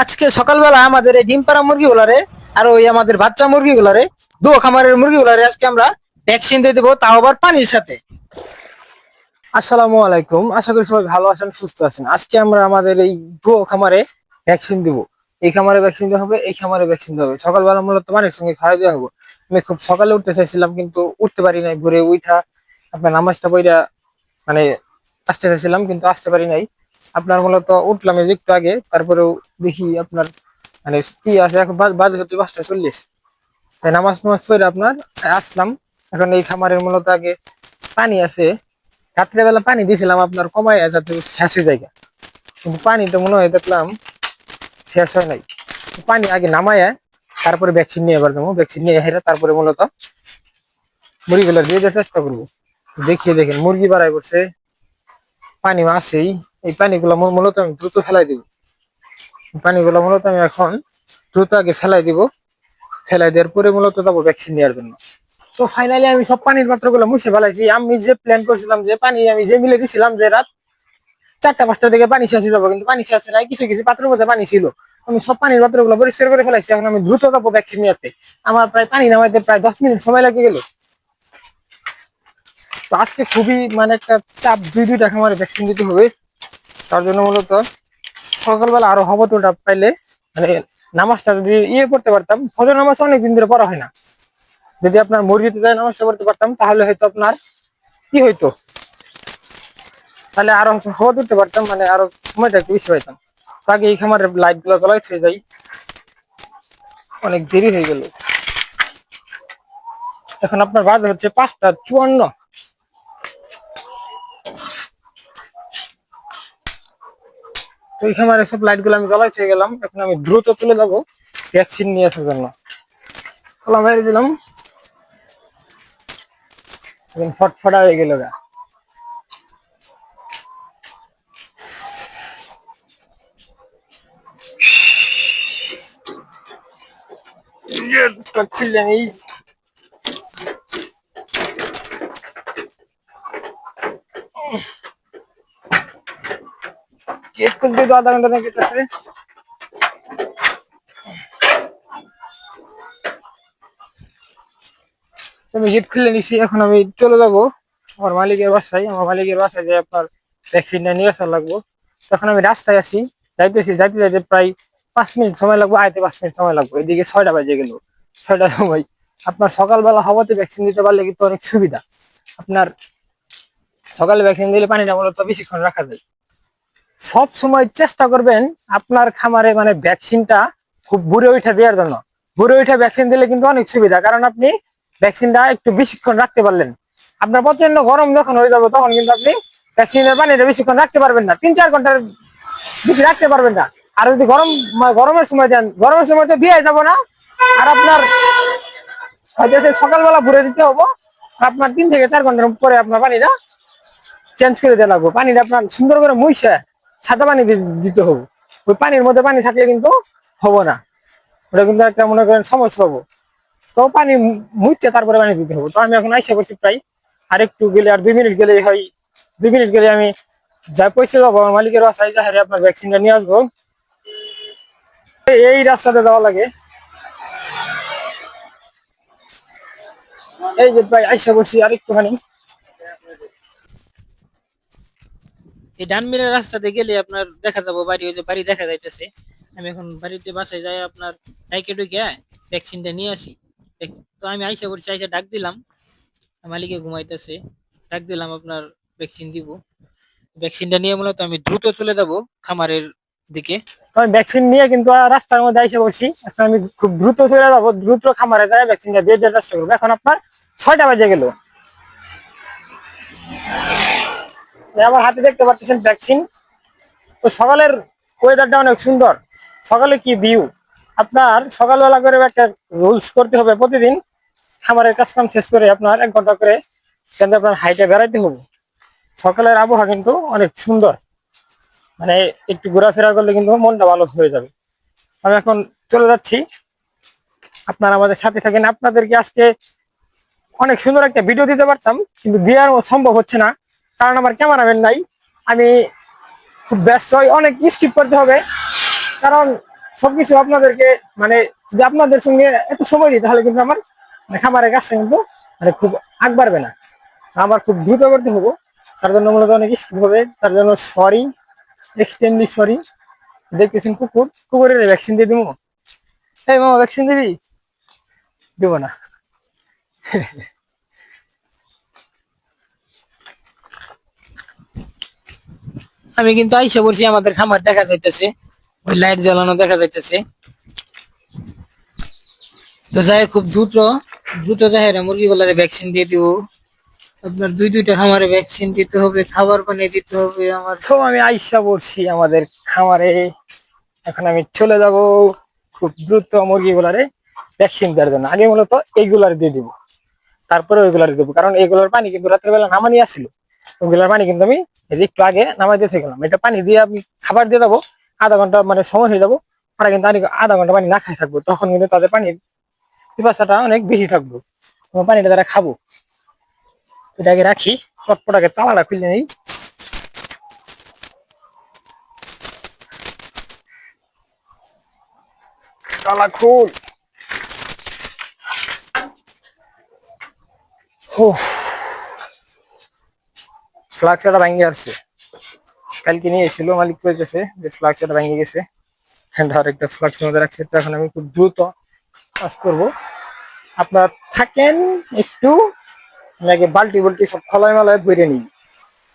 আজকে সকালবেলা আমাদের এই ডিম পাড়া মুরগি মুরগিগুলারে আর ওই আমাদের বাচ্চা মুরগি মুরগিগুলারে দু খামারের মুরগি মুরগিগুলারে আজকে আমরা ভ্যাকসিন দিয়ে দেবো, তাও আবার পানির সাথে। আসসালামু আলাইকুম। আশা করি সবাই ভালো আছেন, সুস্থ আছেন। আজকে আমরা আমাদের এই দুও খামারে ভ্যাকসিন দিব। এই খামারে ভ্যাকসিন দেওয়া হবে, এই খামারে ভ্যাকসিন দেওয়া হবে। সকালবেলা মূলত পানির সঙ্গে খাওয়া দেওয়া হবে। আমি খুব সকালে উঠতে চাইছিলাম, কিন্তু উঠতে পারি নাই। ভোরে উঠা আপনার নামাজটা বইটা মানে আসতে চাইছিলাম, কিন্তু আসতে পারি নাই। আপনার মূলত উঠলাম একটু আগে, তারপরেও দেখি আপনার মানে কি আছে, এখন বাজে হচ্ছে পাঁচটা চল্লিশ। তাই নামাজ নামাজ পড়ে আপনার, আসলাম। এখন এই খামারের মূলত আগে পানি আছে। রাত্রেবেলা পানি দিয়েছিলাম আপনার, কমায় যাতে শেষ হয়ে যায় কিন্তু পানি তো মনে হয় দেখলাম শেষ হয় নাই। পানি আগে নামায়, তারপরে ভ্যাকসিন নিয়ে এবার দেবো ভ্যাকসিন নিয়ে হেরে তারপরে মূলত মুরগিগুলো দিয়ে দেওয়ার চেষ্টা করব। দেখিয়ে দেখেন, মুরগি বাড়াই করছে পানি আসেই, এই পানিগুলো মূলত আমি দ্রুত ফেলাই দিব। পানিগুলো মূলত আমি এখন দ্রুত আগে ফেলাই দিব। ফেলাই দেওয়ার পরে মূলত যাব ভ্যাকসিন নেওয়ার জন্য তো ফাইনালি আমি সব পানির পাত্রগুলো মুছে ফেলাইছি। আমি যে প্ল্যান করছিলাম যে পানি আমি যে মিলে দিছিলাম যে রাত চারটা পাঁচটা থেকে পানি শেষ যাব, কিন্তু পানি শেষ নাই, কিছু কিছু পাত্রের মধ্যে পানি ছিল। আমি সব পানির পাত্রগুলো পরিষ্কার করে ফেলাইছি। এখন আমি দ্রুত যাব ভ্যাকসিন নিতে আমার প্রায় পানি নামাইতে প্রায় দশ মিনিট সময় লাগে গেল। আজকে খুবই মানে একটা চাপ দুই দুইটা খামারে ভ্যাকসিন দিতে হবে। তার জন্য মূলত সকালবেলা আরও হবতটা পাইলে মানে নামাজটা যদি ইয়ে করতে পারতাম, ফজর নামাজ অনেকদিন ধরে পড়া হয় না। যদি আপনার মুরগিতে যায় নামাজটা পড়তে পারতাম, তাহলে হয়তো আপনার কি হইতো? তাহলে আরও হবত করতে পারতাম মানে আরও সময়টা একটু বেশি পাইতাম। আগে এই খামারের লাইটগুলো জ্বলাই থেকে যাই। অনেক দেরি হয়ে গেল। এখন আপনার বাজার হচ্ছে পাঁচটা চুয়ান্ন। তো খামারে সব লাইটগুলো আমি জ্বলাই গেলাম। এখন আমি দ্রুত চলে যাব ভ্যাকসিন নিয়ে আসার জন্য। বাইরে দিলাম। এখন ফটফটা হয়ে গেল গা। নেই খুলতে তো আধা ঘণ্টা গেছে। আমি গেট খুলে নিছি, এখন আমি চলে যাব আমার মালিকের বাসায়। আমার মালিকের বাসায় যে আপনার ভ্যাকসিনটা নিয়ে আসা লাগবো। তখন আমি রাস্তায় আছি, যাইতেছি, যাইতে যাইতে প্রায় পাঁচ মিনিট সময় লাগবে, আইতে পাঁচ মিনিট সময় লাগবে। এদিকে ছয়টা বাজে গেল। ছয়টার সময় আপনার সকালবেলা হওয়াতে ভ্যাকসিন দিতে পারলে কিন্তু অনেক সুবিধা। আপনার সকালে ভ্যাকসিন দিলে পানিটা মূলত বেশিক্ষণ রাখা যায়। সব সময় চেষ্টা করবেন আপনার খামারে মানে ভ্যাকসিনটা খুব বুড়ে উঠে দেওয়ার জন্য। বুড়ে উঠে ভ্যাকসিন দিলে কিন্তু অনেক সুবিধা, কারণ আপনি ভ্যাকসিনটা একটু বেশিক্ষণ রাখতে পারলেন। আপনার প্রচণ্ড গরম যখন হয়ে যাবে তখন কিন্তু আপনি ভ্যাকসিনের পানিটা বেশিক্ষণ রাখতে পারবেন না, তিন চার ঘণ্টার বেশি রাখতে পারবেন না। আর যদি গরম মানে গরমের সময় দেন, গরমের সময় তো দিয়ে যাব না। আর আপনার হয়তো সকালবেলা ভরে দিতে হব, আপনার তিন থেকে চার ঘণ্টার পরে আপনার পানিটা চেঞ্জ করে দেওয়া লাগবে। পানিটা আপনার সুন্দর করে মুইছে সাদা পানি দিতে হবে। ওই পানির মধ্যে পানি থাকলে কিন্তু হব না। ওটা কিন্তু একটা মনে করেন সমস্যা হব। তো পানি মুইতে তারপরে পানি দিতে হবে। তো আমি এখন আইসা বসি প্রায় আর একটু গেলে আর দুই মিনিট গেলে হয়। দুই মিনিট গেলে আমি যা পয়সা যাব আমার মালিকের বাসায় যা হারে আপনার ভ্যাকসিনটা নিয়ে আসব। এই- রাস্তাতে যাওয়া লাগে। এই যে ভাই আইসা বসি আর একটুখানি এই ডানমিনের রাস্তাতে গেলে আপনার দেখা যাব, বাড়ি ওই যে বাড়ি দেখা যাইতেছে। আমি এখন বাড়িতে বাসায় যাই, আপনার ডাইকে ডুকে ভ্যাকসিনটা নিয়ে আসি। তো আমি আইসা করছি আইসা ডাক দিলাম। মালিকে ঘুমাইতেছে, ডাক দিলাম আপনার ভ্যাকসিন দিব। ভ্যাকসিনটা নিয়ে মূলত আমি দ্রুত চলে যাব খামারের দিকে। আমি ভ্যাকসিন নিয়ে কিন্তু রাস্তার মধ্যে এসে বসি এখন আমি খুব দ্রুত চলে যাব, দ্রুত খামারে যাই, ভ্যাকসিনটা দিয়ে দেওয়ার চেষ্টা করব। এখন আপনার ছয়টা বাজে গেল এই আমার হাতে দেখতে পাচ্ছেন ভ্যাকসিন তো সকালের ওয়েদারটা অনেক সুন্দর। সকালে কি ভিউ আপনার সকালবেলা করে একটা রুলস করতে হবে প্রতিদিন। খামারের কাজ কাম শেষ করে আপনার এক ঘণ্টা করে কিন্তু আপনার হাইটে বেড়াইতে হবে। সকালের আবহাওয়া কিন্তু অনেক সুন্দর। মানে একটু ঘোরাফেরা করলে কিন্তু মনটা ভালো হয়ে যাবে। আমি এখন চলে যাচ্ছি। আপনারা আমাদের সাথে থাকেন। আপনাদেরকে আজকে অনেক সুন্দর একটা ভিডিও দিতে পারতাম, কিন্তু দেওয়ার সম্ভব হচ্ছে না। কারণ আমার ক্যামেরাম্যান নাই। আমি খুব ব্যস্ত হই, অনেক স্কিপ করতে হবে। কারণ সবকিছু আপনাদেরকে মানে যদি আপনাদের সঙ্গে এত সময় দিই, তাহলে কিন্তু আমার মানে খামারের কাজটা কিন্তু মানে খুব আগ বাড়বে না। আমার খুব দ্রুত করতে হব। তার জন্য মূলত অনেক স্কিপ হবে। তার জন্য সরি এক্সটেন্ডলি সরি দেখতেছেন কুকুর। কুকুরের ভ্যাকসিন দিয়ে দিব এই মামা ভ্যাকসিন দিবি? দিব না। আমি কিন্তু আইসা বলছি, আমাদের খামার দেখা যাইতেছে। ওই লাইট জ্বালানো দেখা যাইতেছে। তো যাই খুব দ্রুত দ্রুত যাই মুরগি গুলারে ভ্যাকসিন দিয়ে দিব। আপনার দুই দুইটা খামারে ভ্যাকসিন দিতে হবে, খাবার পানি দিতে হবে আমার। তো আমি আইসা বলছি, আমাদের খামারে এখন আমি চলে যাব। খুব দ্রুত মুরগি গুলারে ভ্যাকসিন দেওয়ার জন্য। আগে মূলত এইগুলার দিয়ে দিব। তারপরে ওইগুলার দেবো। কারণ এইগুলোর পানি কিন্তু রাত্রে বেলা নামানি আসছিল ওইগুলোর পানি কিন্তু আমি এই যে একটু আগে নামাই দিয়ে থাকলাম এটা পানি দিয়ে আমি খাবার দিয়ে দেবো, আধা ঘণ্টা মানে সময় হয়ে যাব ওরা কিন্তু আমি আধা ঘণ্টা পানি না খাই থাকব, তখন কিন্তু তাদের পানির পিপাসাটা অনেক বেশি থাকব পানিটা তারা খাব। এটাকে রাখি চটপটাকে তালাটা খুলে নেই। তালা খুল। ফ্লাক্সটা ভেঙে আসছে। কালকে নিয়ে এসেছিল মালিক করেছে যে ফ্লাক্সটা ভেঙে গেছে। আর একটা ফ্লাক্সের মধ্যে রাখছে। তো এখন আমি খুব দ্রুত কাজ করব। আপনার থাকেন একটু, নাকি বাল্টি বাল্টি সব খোলায় মালায় বইরে নিই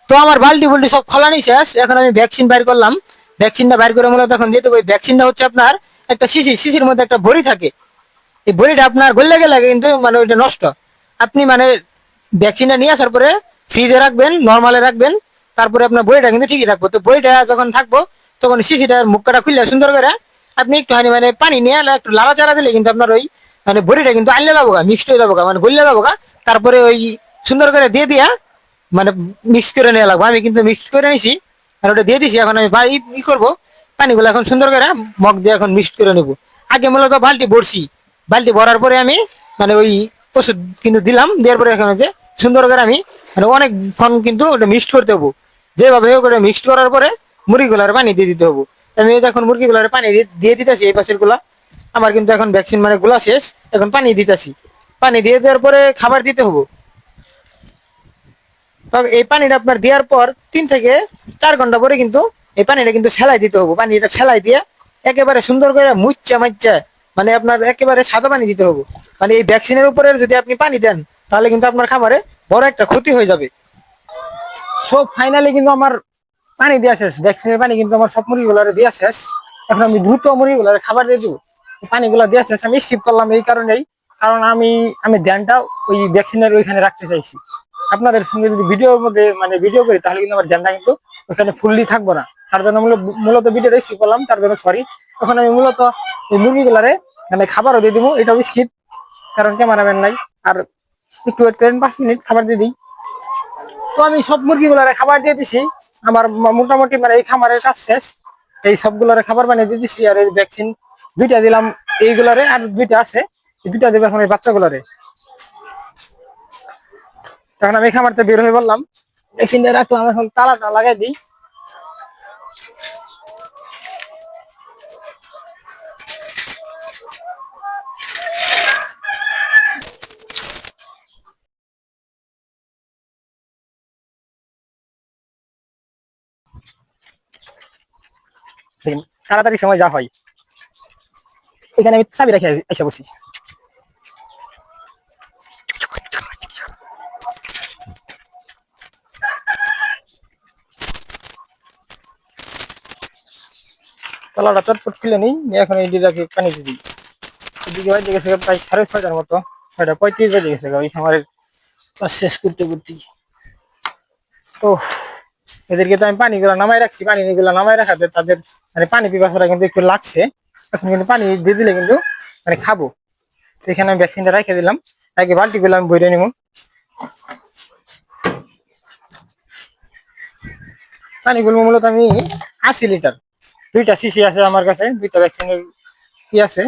তো আমার বাল্টি বাল্টি সব খোলানি শেষ। এখন আমি ভ্যাকসিন বাইর করলাম। ভ্যাকসিনটা বাইর করে মূলত এখন যেতে ওই ভ্যাকসিনটা হচ্ছে আপনার একটা শিশি শিশির মধ্যে একটা বড়ি থাকে। এই বড়িটা আপনার গলে গেলে কিন্তু মানে ওইটা নষ্ট। আপনি মানে ভ্যাকসিনটা নিয়ে আসার পরে ফ্রিজে রাখবেন নর্মালে রাখবেন, তারপরে আপনার বইটা কিন্তু ঠিকই থাকব। তো বইটা যখন থাকব, তখন শিশিটার মুখটা খুললে সুন্দর করে আপনি একটু একটুখানি মানে পানি নিয়ে একটু লাড়া চাড়া দিলে কিন্তু আপনার ওই মানে বড়িটা কিন্তু আনলে যাব মিক্সড হয়ে যাব মানে গললে যাব তারপরে ওই সুন্দর করে দিয়ে দিয়া মানে মিক্স করে নেওয়া লাগবে। আমি কিন্তু মিক্স করে নিছি আর ওটা দিয়ে দিছি, এখন আমি বাড়ি ই করব, পানিগুলো এখন সুন্দর করে মগ দিয়ে এখন মিক্স করে নেব। আগে মূলত বালতি ভরছি। বালতি ভরার পরে আমি মানে ওই ওষুধ কিন্তু দিলাম, দেওয়ার পরে এখন যে সুন্দর করে আমি মানে অনেকক্ষণ কিন্তু ওটা মিক্সড করতে হব। যেভাবে হোক ওটা মিক্সড করার পরে মুরগিগুলার পানি দিয়ে দিতে হব। আমি এখন মুরগিগুলার পানি দিয়ে দিতেছি, এই পাশেরগুলা, আমার কিন্তু এখন ভ্যাকসিন মানে গুলা শেষ, এখন পানি দিতেছি। পানি দিয়ে দেওয়ার পরে খাবার দিতে হব। এই পানিটা আপনার দেওয়ার পর তিন থেকে চার ঘণ্টা পরে কিন্তু এই পানিটা কিন্তু ফেলাই দিতে হবে। পানিটা ফেলাই দিয়ে একেবারে সুন্দর করে মুচ্চা মাচ্চা মানে আপনার একেবারে সাদা পানি দিতে হবে। মানে এই ভ্যাকসিনের উপরে যদি আপনি পানি দেন তাহলে কিন্তু আপনার খাবারে বড় একটা ক্ষতি হয়ে যাবে। সব ফাইনালি কিন্তু আমার পানি দেওয়া শেষ ভ্যাকসিনের পানি কিন্তু আমার সব মুরগিগুলারে দেওয়া শেষ। এখন আমি দ্রুত মুরগিগুলারে খাবার দিয়ে দেবো। পানিগুলো দেওয়া শেষ, আমি স্কিপ করলাম এই কারণেই। কারণ আমি আমি ধ্যানটা ওই ভ্যাকসিনের ওইখানে রাখতে চাইছি। আপনাদের সঙ্গে যদি ভিডিওর মধ্যে মানে ভিডিও করি, তাহলে কিন্তু আমার ধ্যানটা কিন্তু ওখানে ফুললি থাকব না। তার জন্য মূলত ভিডিওটা স্কিপ করলাম, তার জন্য সরি তখন আমি মূলত এই মুরগিগুলারে মানে খাবারও দিয়ে দিব, এটাও স্কিপ কারণ ক্যামেরাম্যান নাই। আর একটু ওয়েট করেন, পাঁচ মিনিট খাবার দিয়ে দিই। তো আমি সব মুরগিগুলারে খাবার দিয়ে দিছি। আমার মোটামুটি মানে এই খামারের কাজ শেষ। এই সবগুলারে খাবার বানিয়ে দিয়ে দিছি, আর এই ভ্যাকসিন দুইটা দিলাম এইগুলারে, আর দুইটা আছে। দুইটা দেবে এখন এই বাচ্চাগুলারে। তখন আমি খামারতে বের হয়ে বললাম ভ্যাকসিনটা রাখলাম, এখন তালাটা লাগাই দিই। দেখেন, তাড়াতাড়ি সময় যা হয়। এখানে আমি চাবি রেখে এসে বসি। তলাটা চটপট খুলে নিই এখন এই দিদাকে পানি দিই। এদিকে বাজে গেছে প্রায় সাড়ে ছয়টার মতো ছয়টা পঁয়ত্রিশ বাজে গেছে ওই খামারের কাজ শেষ করতে করতেই। তো এদেরকে তো আমি পানিগুলো নামাই রাখছি পানিগুলো নামাই রাখাতে তাদের মানে পানি পিপাসাটা কিন্তু একটু লাগছে। এখন কিন্তু পানি দিয়ে দিলে কিন্তু মানে খাব। তো এখানে আমি ভ্যাকসিনটা রেখে দিলাম। আগে বালতিগুলো আমি বইরে নিব পানিগুলো মূলত আমি আশি লিটার। দুইটা শিশি আছে আমার কাছে, দুইটা ভ্যাকসিনের কি আছে।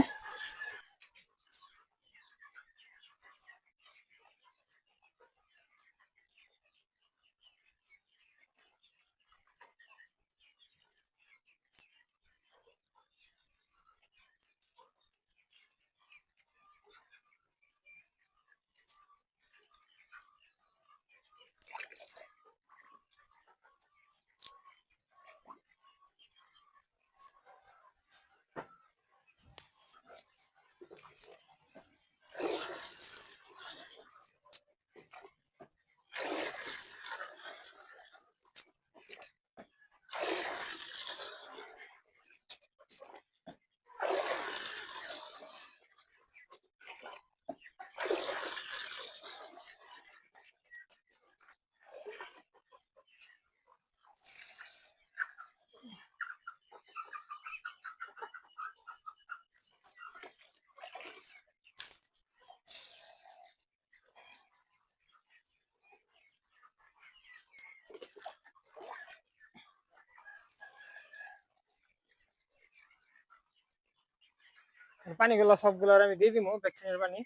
পানিগুলো সবগুলো আমি দিয়ে দিব ভ্যাকসিনের পানি।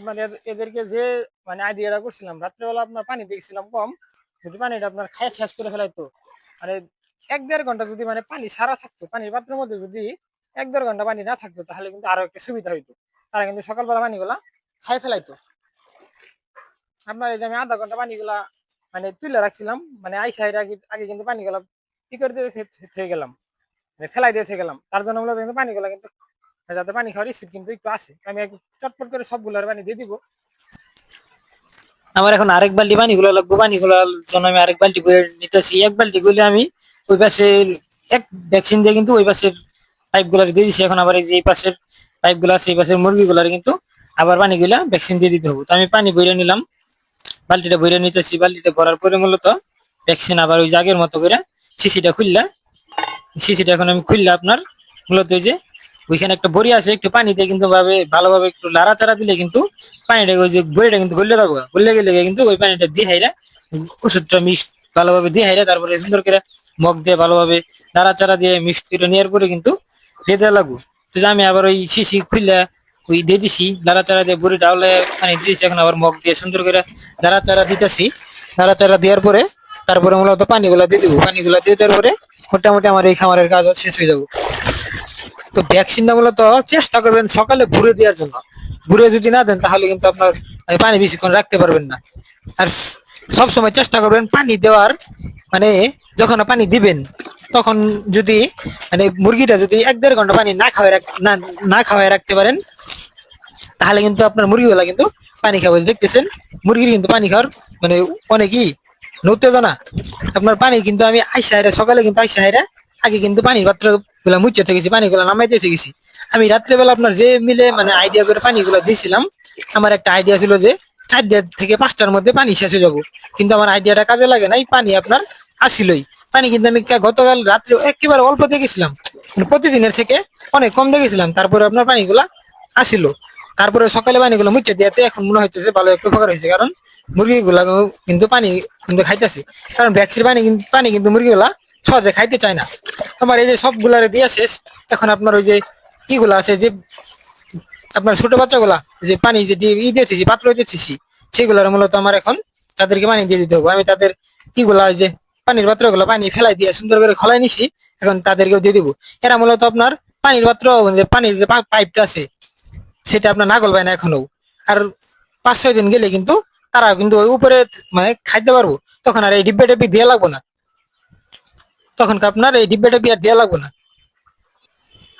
মানে এদ- এদেরকে যে মানে আইডিয়াটা করছিলাম, রাত্রেবেলা আপনার পানি দেখছিলাম কম, যদি পানিটা আপনার খায় শেষ করে ফেলাইতো। মানে এক দেড় ঘণ্টা যদি মানে পানি সারা থাকতো, পানির পাত্রের মধ্যে যদি এক দেড় ঘণ্টা পানি না থাকতো, তাহলে কিন্তু আরও একটা সুবিধা হইতো। তারা কিন্তু সকালবেলা পানিগুলা খাই ফেলাইতো। আপনার এই যে আমি আধা ঘণ্টা পানিগুলা মানে তুলে রাখছিলাম মানে আইসা আগে কিন্তু পানিগুলা কি করে দিয়ে গেলাম। মানে ফেলাই দিয়ে থেকে গেলাম। তার জন্য মূলত কিন্তু পানিগুলা কিন্তু যাতে পানি খাওয়ার স্পিড কিন্তু একটু আসে আমি চটপট করে সবগুলোর পানি দিয়ে দিব। আমার এখন আরেক বালতি পানি গুলো লাগবে। পানি গুলার জন্য আমি আরেক বালতি করে নিতেছি। এক বালতি গুলে আমি ওই পাশে এক ভ্যাকসিন দিয়ে কিন্তু ওই পাশের পাইপগুলার দিয়ে দিচ্ছি এখন আবার এই যে এই পাশের পাইপগুলা আছে, এই পাশের মুরগি গুলার কিন্তু আবার পানি গুলা ভ্যাকসিন দিয়ে দিতে হবে। তো আমি পানি বইরে নিলাম। বালতিটা বইরে নিতেছি। বালতিটা ভরার পরে মূলত ভ্যাকসিন আবার ওই জাগের মতো করে শিশিটা খুললা। শিশিটা এখন আমি খুললে আপনার, মূলত যে ওইখানে একটা বড়ি আছে, একটু পানি দিয়ে কিন্তু ভাবে, ভালোভাবে একটু লাড়াচাড়া দিলে কিন্তু পানিটা ওই যে বড়িটা কিন্তু গলে যাব। গলে গেলে কিন্তু ওই পানিটা দিয়ে হাইরা ওষুধটা মিক্স ভালোভাবে দিয়ে হাইরা তারপরে সুন্দর করে মগ দিয়ে ভালোভাবে নাড়াচাড়া দিয়ে মিক্স করে নেওয়ার পরে কিন্তু দিয়ে লাগবো। তো আমি আবার ওই শিশি খুললে ওই দিয়ে দিছি, নাড়াচাড়া দিয়ে বুড়ি ডাউলে পানি দিয়েছি এখন আবার মগ দিয়ে সুন্দর করে নাড়াচাড়া দিতেছি। নাড়াচাড়া দেওয়ার পরে তারপরে মূলত পানিগুলা দিয়ে দেবো। পানিগুলা দিয়ে দেওয়ার পরে মোটামুটি আমার এই খামারের কাজ শেষ হয়ে যাব। তো ভ্যাকসিনটা মূলত চেষ্টা করবেন সকালে ভুরে দেওয়ার জন্য। ভুরে যদি না দেন, তাহলে কিন্তু আপনার পানি বেশিক্ষণ রাখতে পারবেন না। আর সব সময় চেষ্টা করবেন পানি দেওয়ার। মানে যখন পানি দিবেন, তখন যদি মানে মুরগিটা যদি এক দেড় ঘণ্টা পানি না খাওয়াই না না খাওয়াই রাখতে পারেন, তাহলে কিন্তু আপনার মুরগিগুলা কিন্তু পানি খাবে দেখতেছেন। মুরগির কিন্তু পানি খাওয়ার মানে অনেকই উত্তেজনা আপনার পানি কিন্তু আমি আইসা হাইরা, সকালে কিন্তু আইসা হাইরা, আগে কিন্তু পানির পাত্রগুলা মুচ্ছে থেকেছি পানিগুলো নামাইতে থেকেছি আমি রাত্রেবেলা আপনার যে মিলে মানে আইডিয়া করে পানিগুলো দিয়েছিলাম আমার একটা আইডিয়া ছিল যে চারটা থেকে পাঁচটার মধ্যে পানি শেষ যাব। কিন্তু আমার আইডিয়াটা কাজে লাগে নাই, পানি আপনার আসিলই। পানি কিন্তু আমি গতকাল রাত্রে একেবারে অল্প দেখেছিলাম প্রতিদিনের থেকে অনেক কম দেখেছিলাম তারপরে আপনার পানিগুলা আসিল। তারপরে সকালে পানিগুলো মুচ্ছে দিয়াতে এখন মনে হইতেছে ভালো একটু উপকার হয়েছে, কারণ মুরগিগুলা কিন্তু পানি কিন্তু খাইতেছে। কারণ ভ্যাকসিন পানি কিন্তু পানি কিন্তু মুরগিগুলা সহজে খাইতে চায় না। তোমার এই যে সবগুলারে দিয়া শেষ, এখন আপনার ওই যে ইগুলা আছে যে আপনার ছোট বাচ্চাগুলা, যে পানি যে ই দিয়েছি পাত্র দিয়েছি সেগুলার মূলত আমার এখন তাদেরকে পানি দিয়ে দিতে হবে। আমি তাদের ইগুলা যে পানির পাত্রগুলো পানি ফেলাই দিয়ে সুন্দর করে খলাই নিছি, এখন তাদেরকেও দিয়ে দিব। এরা মূলত আপনার পানির পাত্র, যে পানির যে পাইপটা আছে, সেটা আপনার নাগল পায় না এখনও আর পাঁচ ছয় দিন গেলে কিন্তু তারা কিন্তু ওই উপরে মানে খাইতে পারব। তখন আর এই ডিব্বে টেপি দেওয়া লাগবো না। তখন আপনার এই ডিব্বে টেপি আর দেওয়া লাগবো না।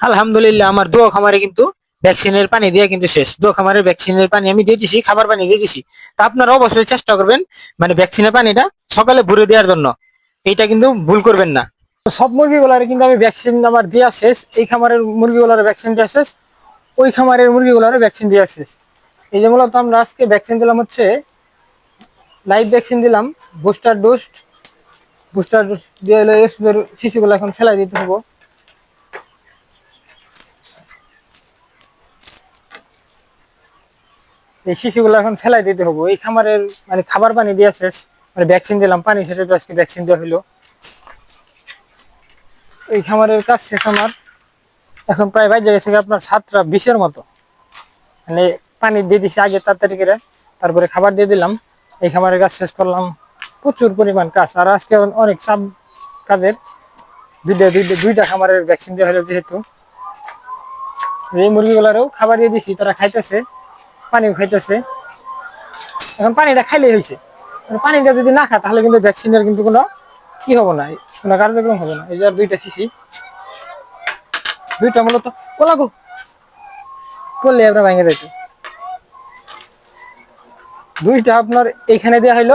আলহামদুলিল্লাহ, আমার দোয়া খামারে কিন্তু ভ্যাকসিনের পানি দিয়ে কিন্তু শেষ। দোয়া খামারের ভ্যাকসিনের পানি আমি দিয়ে দিছি, খাবার পানি দিয়ে দিছি। তা আপনারা অবশ্যই চেষ্টা করবেন মানে ভ্যাকসিনের পানিটা সকালে ভরে দেওয়ার জন্য। এইটা কিন্তু ভুল করবেন না। সব মুরগিগুলার কিন্তু আমি ভ্যাকসিন আমার দেওয়া শেষ। এই খামারের মুরগিগুলার ভ্যাকসিন দেওয়া শেষ। ওই খামারের মুরগিগুলার ভ্যাকসিন দেওয়া শেষ। এই যে মূলত আমরা আজকে ভ্যাকসিন দিলাম হচ্ছে লাইভ ভ্যাকসিন দিলাম বুস্টার ডোজ বুস্টার ডোজ দিয়ে হলো এর শিশুগুলো এখন ফেলাই দিতে হব। এই শিশুগুলো এখন ফেলাই দিতে হব। এই খামারের মানে খাবার পানি দেওয়া শেষ মানে ভ্যাকসিন দিলাম, পানি শেষে তো আজকে ভ্যাকসিন দেওয়া হলো। এই খামারের কাজ শেষ আমার। এখন প্রায় বাইরে গেছে আপনার সাতটা বিশের মতো। মানে পানি দিয়ে দিছি আগে তাড়াতাড়ি করে, তারপরে খাবার দিয়ে দিলাম। এই খামারের কাজ শেষ করলাম। প্রচুর পরিমাণ কাজ। আর আজকে অনেক চাপ কাজের। দুইটা দুইটা দুইটা খামারের ভ্যাকসিন দেওয়া হলো যেহেতু। এই মুরগিগুলারও খাবার দিয়ে দিছি, তারা খাইতেছে, পানিও খাইতেছে। এখন পানিটা খাইলেই হয়েছে। মানে পানিটা যদি না খায়, তাহলে কিন্তু ভ্যাকসিনের কিন্তু কোনো কি হবে না, কোনো কার্যক্রম হবে না। এই যে আর দুইটা শিশি। দুইটা মূলত কোলাগো করলে আমরা ভেঙে যাইতো। দুইটা আপনার এইখানে দেওয়া হইল,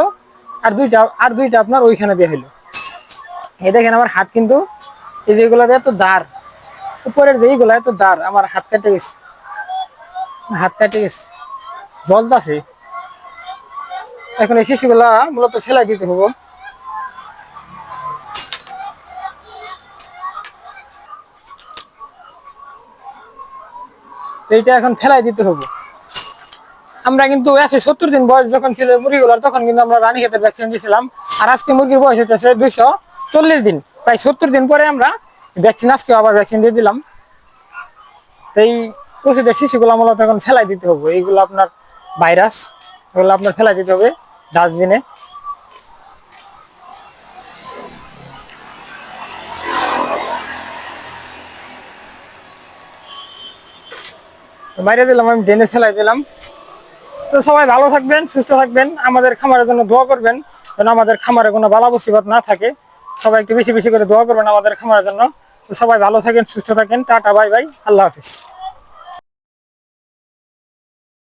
আর দুইটা আর দুইটা আপনার ওইখানে দেওয়া হইল। এই দেখেন আমার হাত কিন্তু, এই যেগুলো এত দাঁড়, উপরের যেইগুলো এত দাঁড়, আমার হাত কেটে গেছে। হাত কেটে গেছে জলদাছে এখন এই শিশুগুলা মূলত ফেলাই দিতে হব। তো এইটা এখন ফেলাই দিতে হবে। আমরা কিন্তু একশো সত্তর দিন বয়স যখন ছিল মুরগিগুলার, তখন কিন্তু আমরা রানী ক্ষেতের ভ্যাকসিন দিয়েছিলাম। আর আজকে মুরগির বয়স হচ্ছে দুইশো চল্লিশ দিন। প্রায় সত্তর দিন পরে আমরা ভ্যাকসিন আজকে আবার ভ্যাকসিন দিয়ে দিলাম। এই ওষুধের শিশুগুলো মূলত এখন ফেলাই দিতে হবে। এইগুলো আপনার ভাইরাস এগুলো আপনার ফেলাই দিতে হবে ডাস্টবিনে বাইরে দিলাম, আমি ড্রেনে ফেলাই দিলাম। তো সবাই ভালো থাকবেন, সুস্থ থাকবেন, আমাদের খামারের জন্য দোয়া করবেন, যেন আমাদের খামারে কোনো বালা মুসিবত না থাকে। সবাই একটু বেশি বেশি করে দোয়া করবেন আমাদের খামারের জন্য। তো সবাই ভালো থাকেন, সুস্থ থাকেন, টাটা, বাই বাই, আল্লাহ হাফিজ।